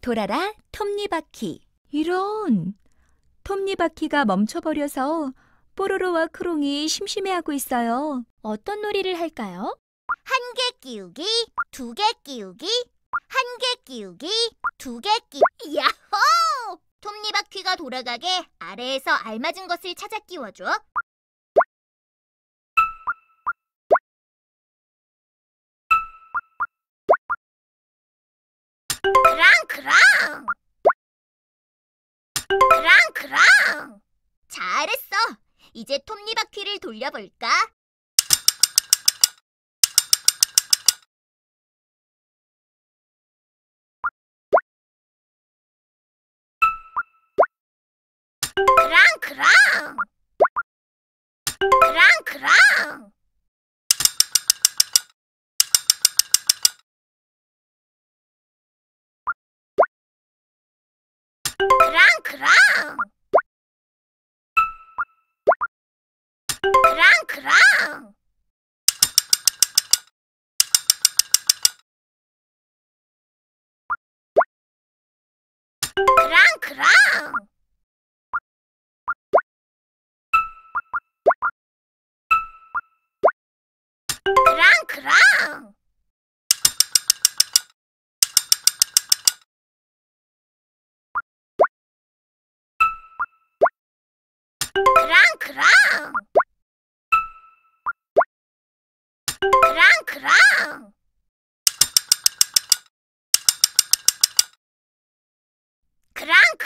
돌아라 톱니바퀴 이런 톱니바퀴가 멈춰버려서 뽀로로와 크롱이 심심해하고 있어요. 어떤 놀이를 할까요? 한 개 끼우기, 두 개 끼우기, 한 개 끼우기, 두 개 끼. 야호! 톱니바퀴가 돌아가게 아래에서 알맞은 것을 찾아 끼워줘. 크랑크랑! 크랑크랑! 잘했어. 이제 톱니바퀴를 돌려볼까? 크랑크랑! 크랑크랑! 크랑크랑!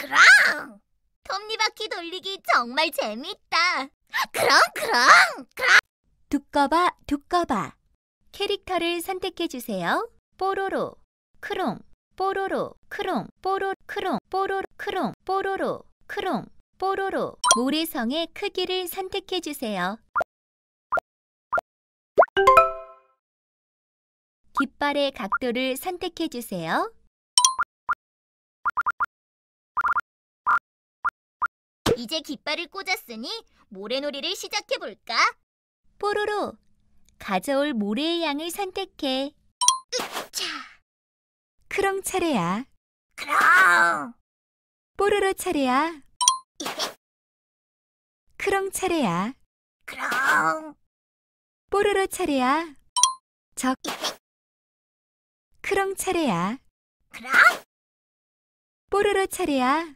크랑크랑! 톱니바퀴 돌리기 정말 재밌다. 크랑크랑! 두꺼봐 두꺼봐 캐릭터를 선택해 주세요. 뽀로로 크롱 뽀로로 크롱 뽀로 크롱 뽀로로 크롱 뽀로로 크롱 뽀로로 모래성의 크기를 선택해 주세요. 깃발의 각도를 선택해 주세요. 이제 깃발을 꽂았으니 모래놀이를 시작해볼까? 뽀로로 가져올 모래의 양을 선택해. 자, 크롱 차례야. 크랑! 뽀로로 차례야. 크롱 차례야. 크랑! 뽀로로 차례야. 적. 크롱 차례야. 크랑! 뽀로로 차례야.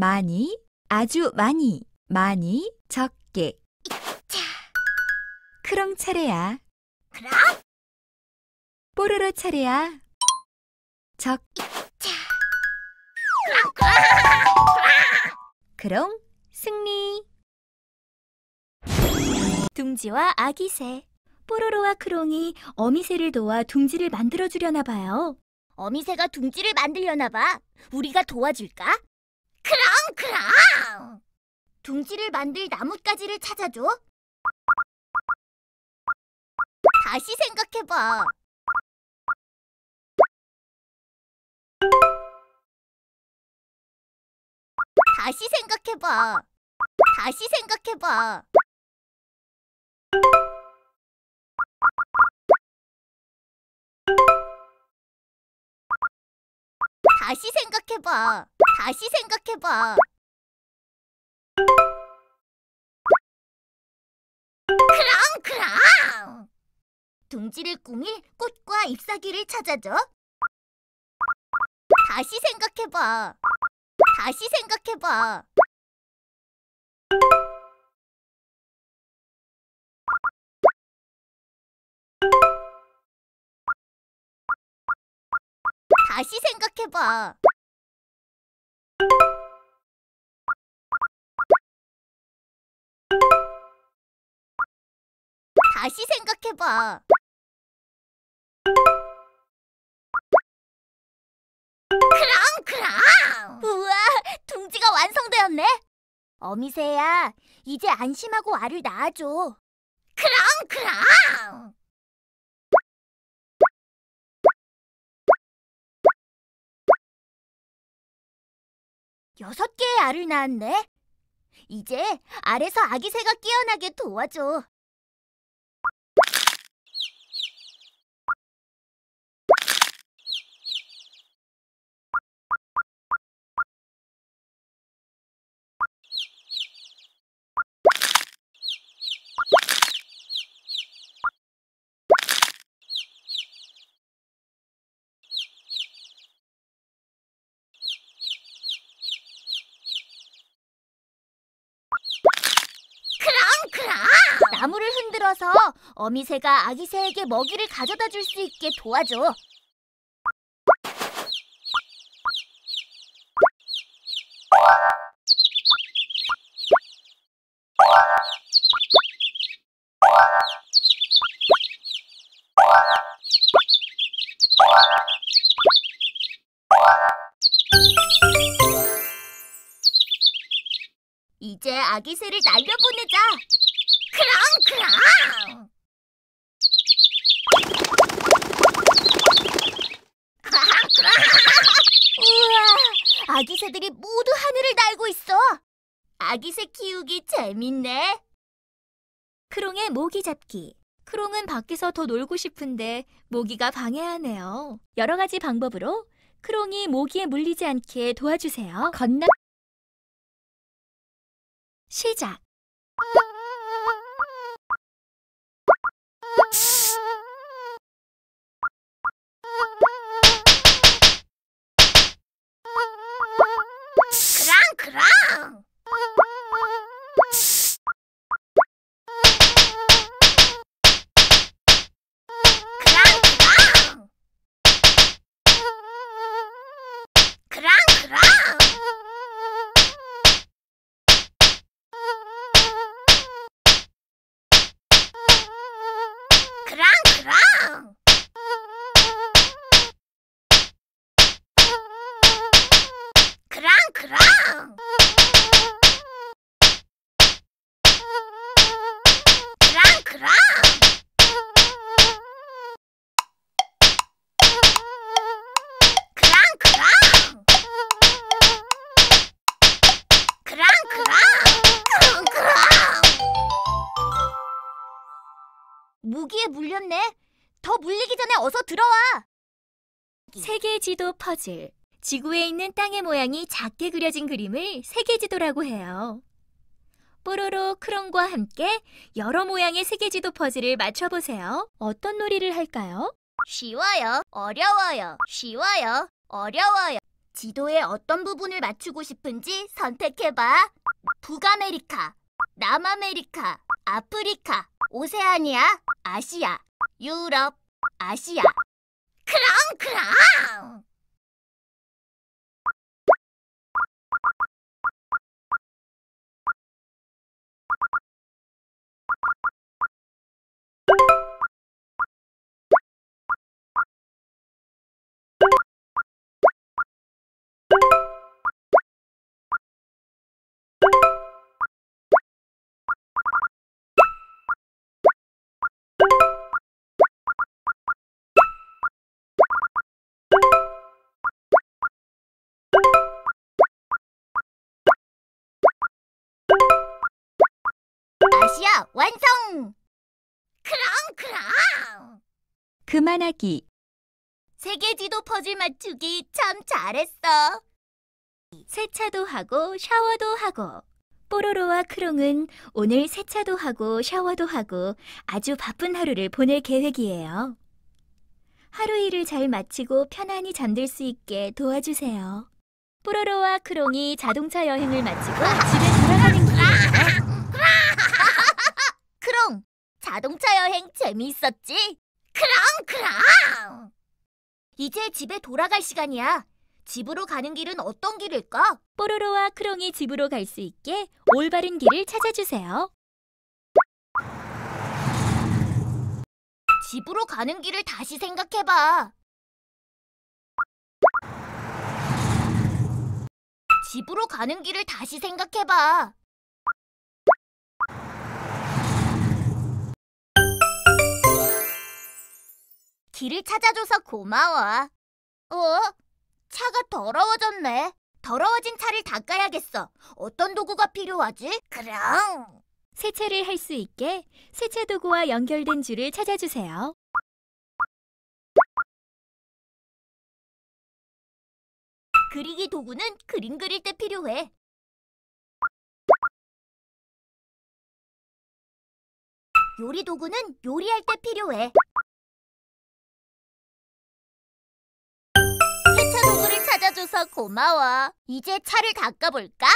많이, 아주 많이, 많이, 적게. 자, 크롱 차례야. 크랑! 뽀로로 차례야. 적. 자, 크롱 승리. 둥지와 아기새. 뽀로로와 크롱이 어미새를 도와 둥지를 만들어 주려나 봐요. 어미새가 둥지를 만들려나 봐. 우리가 도와줄까? 크랑 크랑! 둥지를 만들 나뭇가지를 찾아줘. 다시 생각해봐. 다시 생각해봐. 다시 생각해봐. 다시 생각해봐. 다시 생각해봐. 크랑 크랑. 둥지를 꾸밀 꽃과 잎사귀를 찾아줘. 다시 생각해봐. 다시 생각해봐. 다시 생각해봐. 다시 생각해봐. 크랑 크랑. 우와, 둥지가 완성되었네. 어미새야, 이제 안심하고 알을 낳아줘. 크랑 크랑. 여섯 개의 알을 낳았네. 이제 알에서 아기 새가 깨어나게 도와줘. 눌러서 어미새가 아기 새에게 먹이를 가져다 줄 수 있게 도와줘. 이제 아기 새를 날려보내자. 크랑크랑. 크랑크랑. 우와, 아기 새들이 모두 하늘을 날고 있어. 아기 새 키우기 재밌네. 크롱의 모기 잡기. 크롱은 밖에서 더 놀고 싶은데 모기가 방해하네요. 여러 가지 방법으로 크롱이 모기에 물리지 않게 도와주세요. 건너 시작. wrong. 더 물리기 전에 어서 들어와. 세계 지도 퍼즐. 지구에 있는 땅의 모양이 작게 그려진 그림을 세계 지도라고 해요. 뽀로로 크롱과 함께 여러 모양의 세계 지도 퍼즐을 맞춰보세요. 어떤 놀이를 할까요? 쉬워요. 어려워요. 쉬워요. 어려워요. 지도의 어떤 부분을 맞추고 싶은지 선택해봐. 북아메리카, 남아메리카, 아프리카, 오세아니아, 아시아, ユーロ、アシア、クランクラン！ 아시아 완성! 크랑크랑! 그만하기. 세계 지도 퍼즐 맞추기 참 잘했어. 세차도 하고 샤워도 하고. 뽀로로와 크롱은 오늘 세차도 하고 샤워도 하고 아주 바쁜 하루를 보낼 계획이에요. 하루 일을 잘 마치고 편안히 잠들 수 있게 도와주세요. 뽀로로와 크롱이 자동차 여행을 마치고 집에 돌아가는 길이에요. 크롱, 자동차 여행 재미있었지? 크랑크랑! 이제 집에 돌아갈 시간이야. 집으로 가는 길은 어떤 길일까? 뽀로로와 크롱이 집으로 갈 수 있게 올바른 길을 찾아주세요. 집으로 가는 길을 다시 생각해봐. 집으로 가는 길을 다시 생각해봐. 길을 찾아줘서 고마워. 어? 차가 더러워졌네. 더러워진 차를 닦아야겠어. 어떤 도구가 필요하지? 그럼. 세차를 할 수 있게 세차 도구와 연결된 줄을 찾아주세요. 그리기 도구는 그림 그릴 때 필요해. 요리 도구는 요리할 때 필요해. 고마워. 이제 차를 닦아볼까?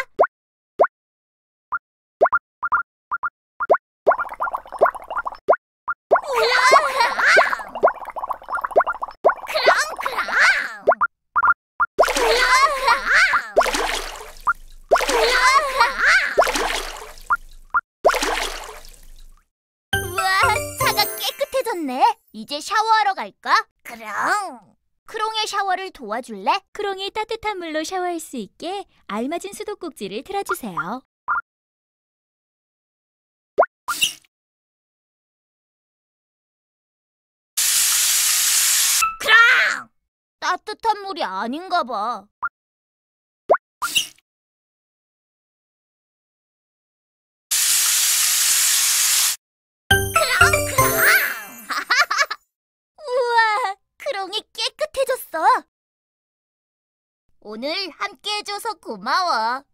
차가 깨끗해졌네. 이제 샤워하러 갈까? 그럼. 크롱의 샤워를 도와줄래? 크롱이 따뜻한 물로 샤워할 수 있게 알맞은 수도꼭지를 틀어주세요. 따뜻한 물이 아닌가 봐. 깨끗해졌어. 오늘 함께 해줘서 고마워.